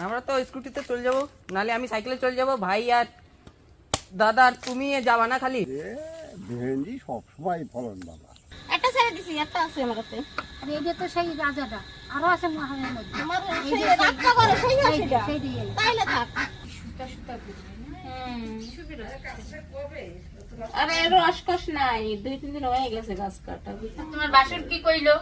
আমরা তো স্কুটিতে চলে যাব নালে আমি সাইকেলে চলে যাব ভাই আর দাদা আর তুমি যাবা না খালি? ভেন্ডি সবসময় ফলন বাবা। একটা ছেড়ে দিছি একটা আছে আমার কাছে। আর তো সেই রাজাটা আরও আছে মহানের মধ্যে। আমার সেই রাতটা করে সেই আছে সেই- সেই দিয়ে তাইলে থাক। আরে রস কষ নাই। দুই তিন দিন হয়ে গেছে গাছ কাটা। তোমার বাসুর কি কইলো?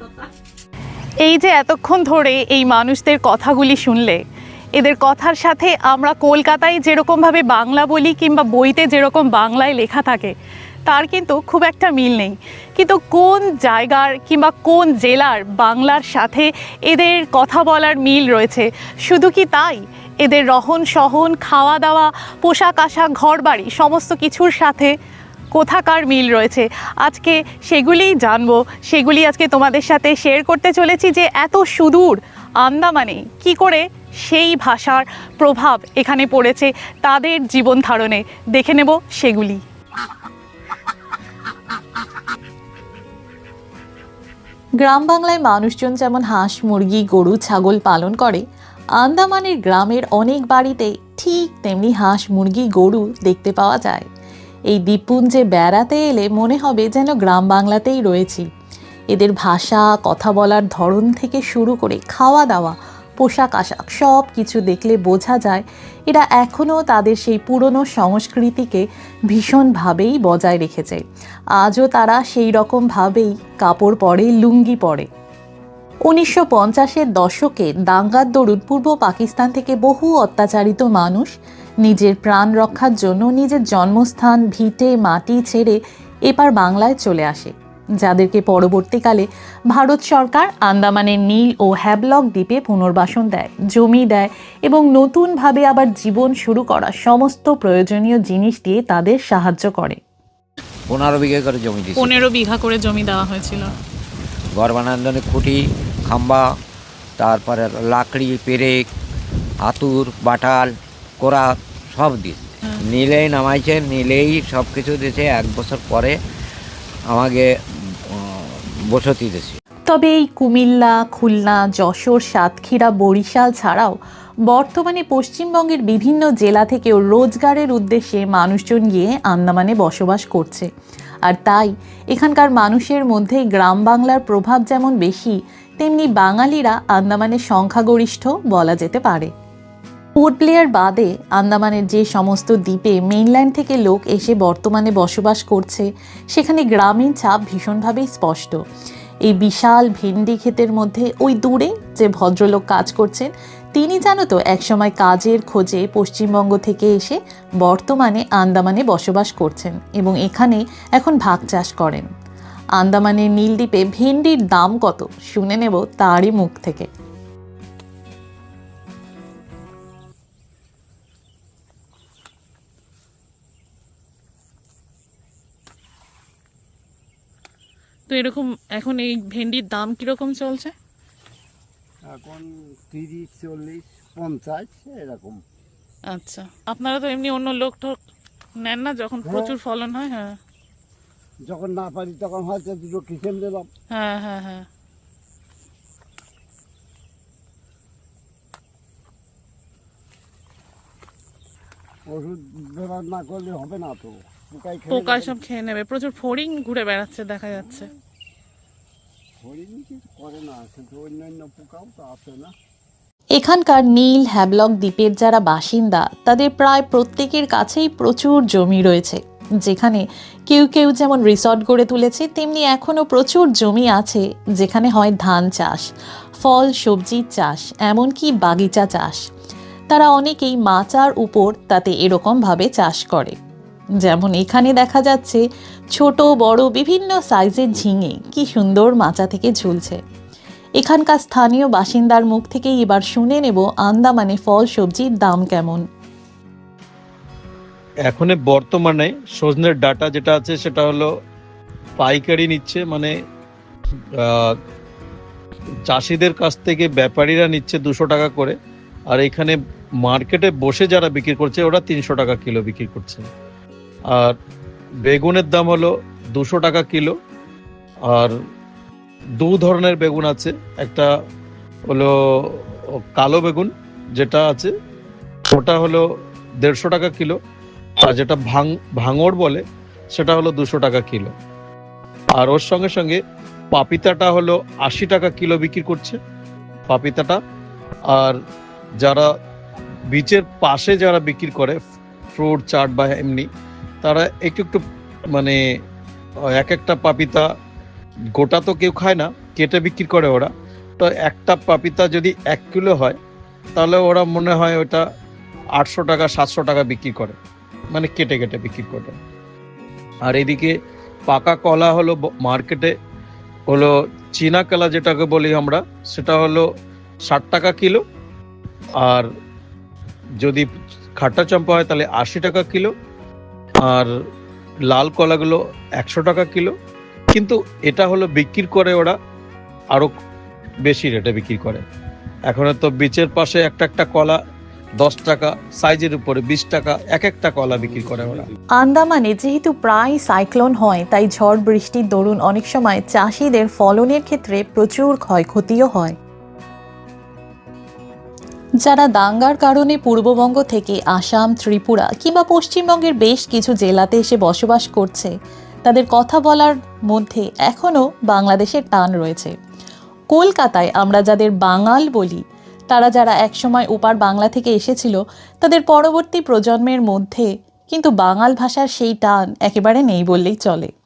কথা। এই যে এতক্ষণ ধরে এই মানুষদের কথাগুলি শুনলে, এদের কথার সাথে আমরা কলকাতায় যেরকমভাবে বাংলা বলি কিংবা বইতে যেরকম বাংলায় লেখা থাকে, তার কিন্তু খুব একটা মিল নেই। কিন্তু কোন জায়গার কিংবা কোন জেলার বাংলার সাথে এদের কথা বলার মিল রয়েছে, শুধু কি তাই? এদের রহন সহন খাওয়া দাওয়া পোশাক আশাক ঘর বাড়ি সমস্ত কিছুর সাথে কোথাকার মিল রয়েছে। আজকে সেগুলিই জানব, সেগুলি আজকে তোমাদের সাথে শেয়ার করতে চলেছি যে এত সুদূর আন্দামানে কি করে সেই ভাষার প্রভাব এখানে পড়েছে তাদের জীবন ধারণে। দেখে নেব সেগুলি। গ্রাম বাংলায় মানুষজন যেমন হাঁস, মুরগি, গরু, ছাগল পালন করে, আন্দামানের গ্রামের অনেক বাড়িতে ঠিক তেমনি হাঁস, মুরগি, গরু দেখতে পাওয়া যায়। এই দ্বীপপুঞ্জে বেড়াতে এলে মনে হবে যেন গ্রাম বাংলাতেই রয়েছি। এদের ভাষা, কথা বলার ধরন থেকে শুরু করে খাওয়া দাওয়া, পোশাক আশাক সব কিছু দেখলে বোঝা যায় এরা এখনও তাদের সেই পুরনো সংস্কৃতিকে ভীষণভাবেই বজায় রেখেছে। আজও তারা সেই রকমভাবেই কাপড় পরে, লুঙ্গি পরে। উনিশশো পঞ্চাশের দশকে দাঙ্গার দরুন পূর্ব পাকিস্তান থেকে বহু অত্যাচারিত মানুষ নিজের প্রাণ রক্ষার জন্য নিজের জন্মস্থান ভিটে মাটি ছেড়ে এপার বাংলায় চলে আসে যাদেরকে পরবর্তীকালে ভারত সরকার আন্দামানের নীল ও হ্যাবলক দ্বীপে পুনর্বাসন দেয় জমি দেয় এবং নতুনভাবে আবার জীবন শুরু করা সমস্ত প্রয়োজনীয় জিনিস দিয়ে তাদের সাহায্য করে। পনেরো বিঘা করে জমি দিয়েছি। পনেরো বিঘা করে জমি দেওয়া হয়েছিল। ঘর বানানোর খুঁটি খাম্বা তারপরে লাকড়ি পেরেক হাতুর বাটাল কোরা সব দিয়েছে। নিলেই নামাইছে, নিলেই সব কিছু দিয়েছে, এক বছর পরে আমাকে বসতি দিয়েছে। তবে এই কুমিল্লা, খুলনা, যশোর, সাতক্ষীরা, বরিশাল ছাড়াও বর্তমানে পশ্চিমবঙ্গের বিভিন্ন জেলা থেকেও রোজগারের উদ্দেশ্যে মানুষজন গিয়ে আন্দামানে বসবাস করছে। আর তাই এখানকার মানুষের মধ্যে গ্রাম বাংলার প্রভাব যেমন বেশি, তেমনি বাঙালিরা আন্দামানের সংখ্যাগরিষ্ঠ বলা যেতে পারে। পোর্ট প্লেয়ার বাদে আন্দামানের যে সমস্ত দ্বীপে মেইনল্যান্ড থেকে লোক এসে বর্তমানে বসবাস করছে, সেখানে গ্রামীণ ছাপ ভীষণভাবেই স্পষ্ট। এই বিশাল ভেন্ডি ক্ষেতের মধ্যে ওই দূরে যে ভদ্রলোক কাজ করছেন, তিনি জানো তো একসময় কাজের খোঁজে পশ্চিমবঙ্গ থেকে এসে বর্তমানে আন্দামানে বসবাস করছেন এবং এখানে এখন ভাগ চাষ করেন। আন্দামানের নীলদ্বীপে ভেন্ডির দাম কত, শুনে নেব তারই মুখ থেকে। তো এরকম এখন এই ভেন্ডির দাম কীরকম চলছে? এখন তিরিশ চল্লিশ পঞ্চাশ এরকম। আচ্ছা। আপনারা তো এমনি অন্য লোক টোক নেন না যখন প্রচুর ফলন হয় হ্যাঁ। যখন না পারি তখন হয়তো দুটো কিচেন দিলাম। হ্যাঁ হ্যাঁ হ্যাঁ। ওষুধ ব্যবহার না করলে হবে না তো। পোকাই খেয়ে পোকা নেবে। সব খেয়ে নেবে। প্রচুর ফড়িং ঘুরে বেড়াচ্ছে দেখা যাচ্ছে। হরিণ কিছু করে না কিন্তু অন্যান্য পোকাও তো আছে না। এখানকার নীল হ্যাবলক দ্বীপের যারা বাসিন্দা তাদের প্রায় প্রত্যেকের কাছেই প্রচুর জমি রয়েছে। যেখানে কেউ কেউ যেমন রিসর্ট গড়ে তুলেছে তেমনি এখনও প্রচুর জমি আছে যেখানে হয় ধান চাষ ফল সবজির চাষ এমনকি বাগিচা চাষ। তারা অনেকেই মাচার উপর তাতে এরকমভাবে চাষ করে। যেমন এখানে দেখা যাচ্ছে ছোট, বড়, বিভিন্ন সাইজের ঝিঙে। কি সুন্দর মাচা থেকে ঝুলছে। এখানকার স্থানীয় বাসিন্দার মুখ থেকেই এবার শুনে নেব আন্দামানে ফল সবজির দাম কেমন। এখন বর্তমানে সজনের ডাটা যেটা আছে সেটা হলো পাইকারি নিচ্ছে মানে চাষিদের কাছ থেকে ব্যাপারীরা নিচ্ছে দুশো টাকা করে, আর এখানে মার্কেটে বসে যারা বিক্রি করছে ওরা তিনশো টাকা কিলো বিক্রি করছে। আর বেগুনের দাম হলো দুশো টাকা কিলো। আর দু ধরনের বেগুন আছে। একটা হলো কালো বেগুন যেটা আছে, ওটা হলো দেড়শো টাকা কিলো। আর যেটা ভাং, ভাঙড় বলে, সেটা হলো দুশো টাকা কিলো। আর ওর সঙ্গে সঙ্গে পাপিতাটা হলো আশি টাকা কিলো বিক্রি করছে পাপিতাটা। আর যারা বিচের পাশে যারা বিক্রি করে, ফ্রুট, চাট বা এমনি তারা একটু একটু মানে এক একটা পাপিতা, গোটা তো কেউ খায় না, কেটে বিক্রি করে ওরা। তো একটা পাপিতা যদি এক কিলো হয়, তাহলে ওরা মনে হয় ওটা আটশো টাকা, সাতশো টাকা বিক্রি করে। মানে কেটে কেটে বিক্রি করে। আর এদিকে পাকা কলা হলো মার্কেটে হলো চীনা কলা যেটাকে বলি আমরা, সেটা হলো ষাট টাকা কিলো। আর যদি খাট্টা চম্পা হয়, তাহলে আশি টাকা কিলো। আর লাল কলাগুলো একশো টাকা কিলো। কিন্তু এটা হলো বিক্রি করে ওরা আরও বেশি রেটে বিক্রি করে। এখন তো বিচের পাশে একটা একটা কলা দশ টাকা, সাইজের উপরে বিশ টাকা, এক একটা কলা বিক্রি করে ওরা। আন্দামানে যেহেতু প্রায় সাইক্লোন হয়, তাই ঝড় বৃষ্টির দরুন অনেক সময় চাষিদের ফলনের ক্ষেত্রে প্রচুর ক্ষয়ক্ষতিও হয়। যারা দাঙ্গার কারণে পূর্ববঙ্গ থেকে আসাম, ত্রিপুরা কিংবা পশ্চিমবঙ্গের বেশ কিছু জেলাতে এসে বসবাস করছে, তাদের কথা বলার মধ্যে এখনও বাংলাদেশের টান রয়েছে। কলকাতায় আমরা যাদের বাঙাল বলি, তারা যারা একসময় ওপার বাংলা থেকে এসেছিল, তাদের পরবর্তী প্রজন্মের মধ্যে কিন্তু বাঙাল ভাষার সেই টান একেবারে নেই বললেই চলে।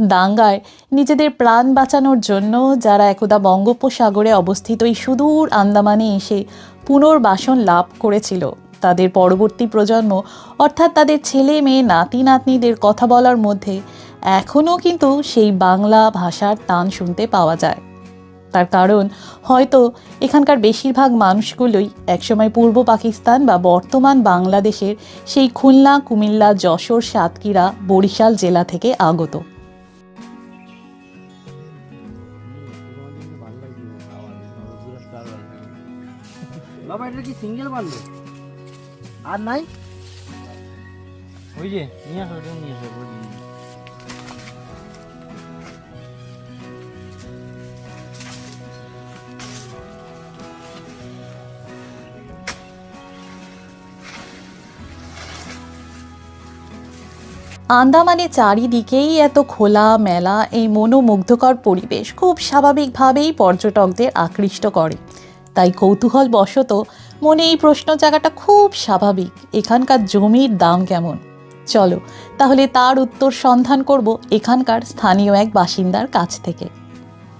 দাঙ্গায়। নিজেদের প্রাণ বাঁচানোর জন্য যারা একদা বঙ্গোপসাগরে অবস্থিত এই সুদূর আন্দামানে এসে পুনর্বাসন লাভ করেছিল। তাদের পরবর্তী প্রজন্ম, অর্থাৎ তাদের ছেলে, মেয়ে, নাতি, নাতনিদের কথা বলার মধ্যে এখনও কিন্তু সেই বাংলা ভাষার টান শুনতে পাওয়া যায়। তার কারণ, হয়তো এখানকার বেশিরভাগ মানুষগুলোই একসময় পূর্ব পাকিস্তান বা বর্তমান বাংলাদেশের সেই খুলনা, কুমিল্লা, যশোর, সাতক্ষীরা, বরিশাল জেলা থেকে আগত। বাবা এটা কি সিঙ্গেল বানবে আর নাই? ওই যে নিয়ে আসো ওটা নিয়ে আসো বলি আন্দামানে চারিদিকেই এত খোলা মেলা এই মনোমুগ্ধকর পরিবেশ খুব স্বাভাবিকভাবেই পর্যটকদের আকৃষ্ট করে। তাই কৌতূহল বশত মনে এই প্রশ্ন জায়গাটা খুব স্বাভাবিক এখানকার জমির দাম কেমন? চলো তাহলে তার উত্তর সন্ধান করব এখানকার স্থানীয় এক বাসিন্দার কাছ থেকে।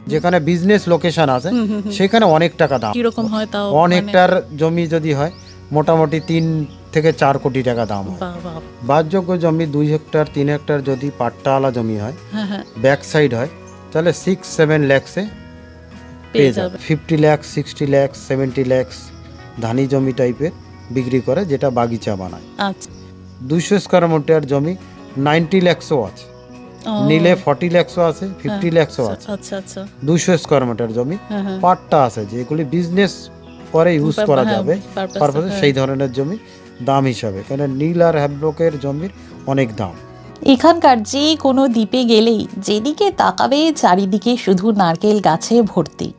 যেখানে বিজনেস লোকেশন আছে সেখানে অনেক টাকা দাম। কীরকম হয় তাও? অনেকটার জমি যদি হয় মোটামুটি তিন থেকে চার কোটি টাকা দাম হয়। বাসযোগ্য জমি দুই হেক্টর তিন হেক্টর যদি পাট্টাওয়ালা জমি হয় হ্যাঁ হ্যাঁ। ব্যাক সাইড হয় তাহলে সিক্স সেভেন ল্যাক্সে পেয়ে যাবে। Fifty lakhs sixty lakhs seventy lakhs ধানি জমি টাইপের বিক্রি করে যেটা বাগিচা বানায়। আচ্ছা। দুইশো স্কোয়ার মিটার জমি নাইনটি ল্যাক্সও আছে। নিলে ফর্টি ল্যাক্সও আছে ফিফটি ল্যাক্সও আছে। আচ্ছা আচ্ছা। দুইশো স্কোয়ার মিটার জমি হ্যাঁ হ্যাঁ। আছে যেগুলি বিজনেস পরে ইউজ করা যাবে। পারপাসে সেই ধরনের জমি দাম হিসাবে। কারণ নীল আর হ্যাভলকের জমির অনেক দাম। এখানকার যে কোনো দ্বীপে গেলেই যেদিকে তাকাবে চারিদিকে শুধু নারকেল গাছে ভর্তি।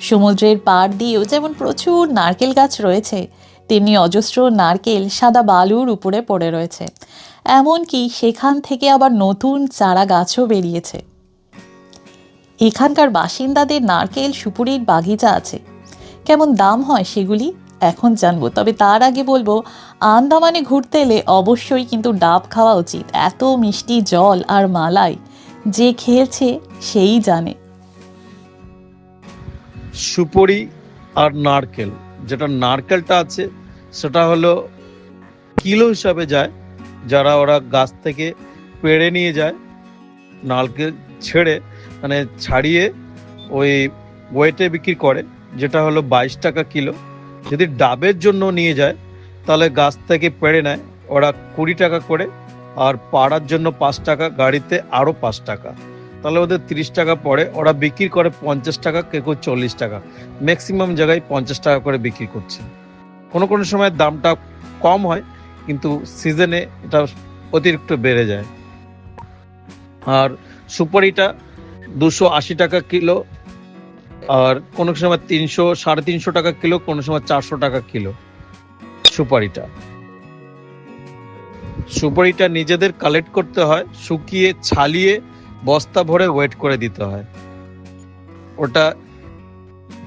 সমুদ্রের পাড় দিয়েও যেমন প্রচুর নারকেল গাছ রয়েছে, তেমনি অজস্র নারকেল সাদা বালুর উপরে পড়ে রয়েছে। এমনকি সেখান থেকে আবার নতুন চারা গাছও বেরিয়েছে। এখানকার বাসিন্দাদের নারকেল সুপুরির বাগিচা আছে। কেমন দাম হয় সেগুলি? এখন জানব। তবে তার আগে বলব, আন্দামানে ঘুরতে এলে অবশ্যই কিন্তু ডাব খাওয়া উচিত। এত মিষ্টি জল আর মালাই, যে খেয়েছে সেই জানে। সুপরি আর নারকেল। যেটা নারকেলটা আছে, সেটা হলো কিলো হিসাবে যায়। যারা ওরা গাছ থেকে পেড়ে নিয়ে যায়, নারকেল ছেড়ে মানে ছাড়িয়ে ওই ওয়েটে বিক্রি করে, যেটা হলো বাইশ টাকা কিলো। যদি ডাবের জন্য নিয়ে যায়, তাহলে গাছ থেকে পেড়ে নেয়, ওরা কুড়ি টাকা করে, আর পাড়ার জন্য পাঁচ টাকা, গাড়িতে আরও পাঁচ টাকা। তাহলে ওদের তিরিশ টাকা পড়ে। ওরা বিক্রি করে পঞ্চাশ টাকা, কেউ কেউ চল্লিশ টাকা। ম্যাক্সিমাম জায়গায় পঞ্চাশ টাকা করে বিক্রি করছে। কোনো কোনো সময় দামটা কম হয়, কিন্তু সিজনে এটা অতিরিক্ত বেড়ে যায়। আর সুপারিটা দুশো আশি টাকা কিলো, আর কোনো সময় তিনশো, সাড়ে তিনশো টাকা কিলো, কোনো সময় চারশো টাকা কিলো সুপারিটা। সুপারিটা নিজেদের কালেক্ট করতে হয়, শুকিয়ে, ছালিয়ে বস্তা ভরে ওয়েট করে দিতে হয়। ওটা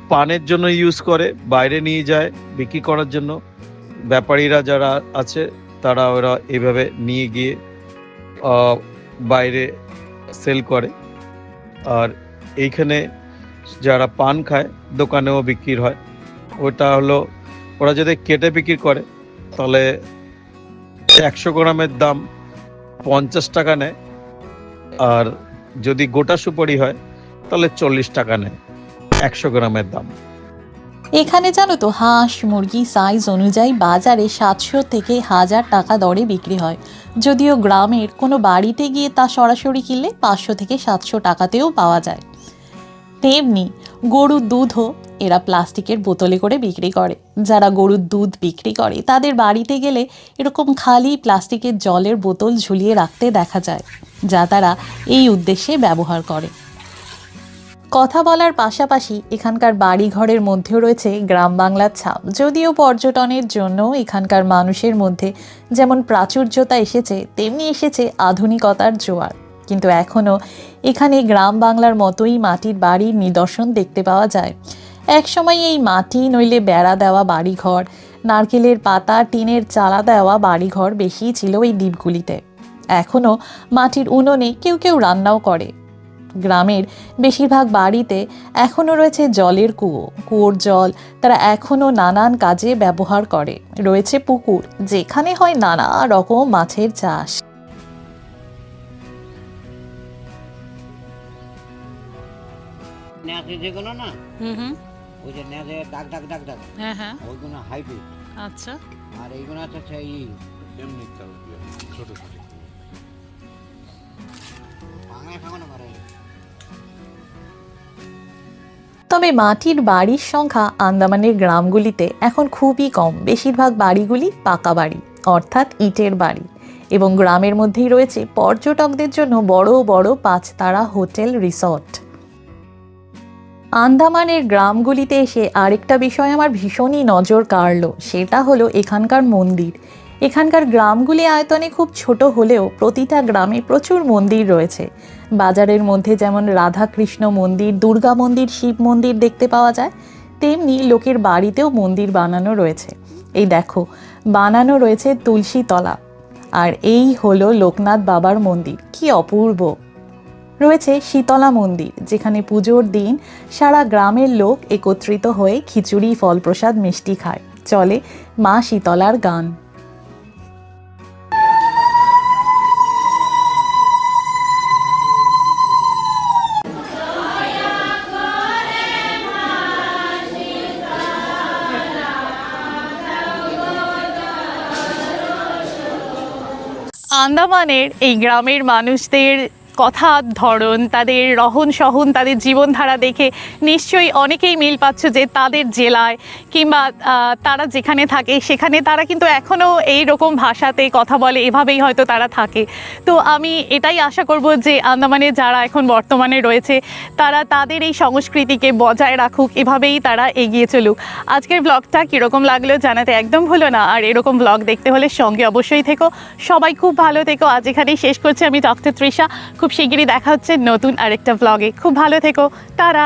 পানের জন্য ইউজ করে, বাইরে নিয়ে যায়, বিক্রি করার জন্য। ব্যাপারীরা যারা আছে, তারা ওরা এভাবে নিয়ে গিয়ে বাইরে সেল করে। আর এইখানে যারা পান খায়, দোকানেও বিক্রি হয়। ওটা হলো, ওরা যদি কেটে বিক্রি করে, তাহলে একশো গ্রামের দাম পঞ্চাশ টাকা নেয়। আর যদি গোটা সুপারি হয়, তাহলে চল্লিশ টাকা নেয়, একশো গ্রামের দাম। এখানে জানো তো, হাঁস, মুরগি সাইজ অনুযায়ী বাজারে সাতশো থেকে হাজার টাকা দরে বিক্রি হয়। যদিও গ্রামের কোনো বাড়িতে গিয়ে তা সরাসরি কিনলে পাঁচশো থেকে সাতশো টাকাতেও পাওয়া যায়। তেমনি গরুর দুধও এরা প্লাস্টিকের বোতলে করে বিক্রি করে। যারা গরুর দুধ বিক্রি করে, তাদের বাড়িতে গেলে এরকম খালি প্লাস্টিকের জলের বোতল ঝুলিয়ে রাখতে দেখা যায়, যা তারা এই উদ্দেশ্যে ব্যবহার করে। কথা বলার পাশাপাশি এখানকার বাড়িঘরের মধ্যেও রয়েছে গ্রাম বাংলার ছাপ। যদিও পর্যটনের জন্য এখানকার মানুষের মধ্যে যেমন প্রাচুর্যতা এসেছে, তেমনি এসেছে আধুনিকতার জোয়ার। কিন্তু এখনও এখানে গ্রাম বাংলার মতোই মাটির বাড়ির নিদর্শন দেখতে পাওয়া যায়। একসময় এই মাটি নইলে বেড়া দেওয়া বাড়িঘর নারকেলের পাতা টিনের চালা দেওয়া বাড়িঘর বেশিই ছিল এই দ্বীপগুলিতে। এখনও মাটির উনুনে কেউ কেউ রান্নাও করে। গ্রামের বেশিরভাগ বাড়িতে এখনও রয়েছে জলের কুয়ো কুয়োর জল। তারা এখনও নানান কাজে ব্যবহার করে। রয়েছে পুকুর যেখানে হয় নানা রকম মাছের চাষ। যেগুলো না? হুম হুম। ওই যে নেচে ডাক ডাক ডাক ডাক। হ্যাঁ হ্যাঁ। ওইগুলো হাইব্রিড আচ্ছা। আর এইগুলো হচ্ছে সেই বাংলায় খাওয়ানো পারে। তবে মাটির বাড়ির সংখ্যা আন্দামানের গ্রামগুলিতে এখন খুবই কম। বেশিরভাগ বাড়িগুলি পাকা বাড়ি অর্থাৎ ইটের বাড়ি। এবং গ্রামের মধ্যেই রয়েছে পর্যটকদের জন্য বড় বড় পাঁচতারা হোটেল রিসর্ট। আন্দামানের গ্রামগুলিতে এসে আরেকটা বিষয় আমার ভীষণই নজর কাড়ল, সেটা হলো এখানকার মন্দির। এখানকার গ্রামগুলি আয়তনে খুব ছোট হলেও প্রতিটা গ্রামে প্রচুর মন্দির রয়েছে। বাজারের মধ্যে যেমন রাধাকৃষ্ণ মন্দির, দুর্গা মন্দির, শিব মন্দির দেখতে পাওয়া যায়, তেমনি লোকের বাড়িতেও মন্দির বানানো রয়েছে। এই দেখো, বানানো রয়েছে তুলসী তলা আর এই হলো লোকনাথ বাবার মন্দির। কি অপূর্ব! রয়েছে শীতলা মন্দির, যেখানে পুজোর দিন সারা গ্রামের লোক একত্রিত হয়ে খিচুড়ি ফল প্রসাদ মিষ্টি খায়। চলে মা শীতলার গান। আন্দামানের এই গ্রামের মানুষদের কথার ধরন, তাদের রহন সহন, তাদের জীবনধারা দেখে নিশ্চয়ই অনেকেই মিল পাচ্ছ যে তাদের জেলায় কিংবা তারা যেখানে থাকে, সেখানে তারা কিন্তু এখনও এই রকম ভাষাতে কথা বলে, এভাবেই হয়তো তারা থাকে। তো আমি এটাই আশা করব যে আন্দামানে যারা এখন বর্তমানে রয়েছে, তারা তাদের এই সংস্কৃতিকে বজায় রাখুক, এভাবেই তারা এগিয়ে চলুক। আজকের ব্লগটা কীরকম লাগল জানাতে একদম ভুলো না, আর এরকম ব্লগ দেখতে হলে সঙ্গে অবশ্যই থেকো। সবাই খুব ভালো থেকো। আজ এখানেই শেষ করছি। আমি ডক্টর তৃষা। খুব শিগগিরই দেখা হচ্ছে নতুন আরেকটা ব্লগে খুব ভালো থেকো। তারা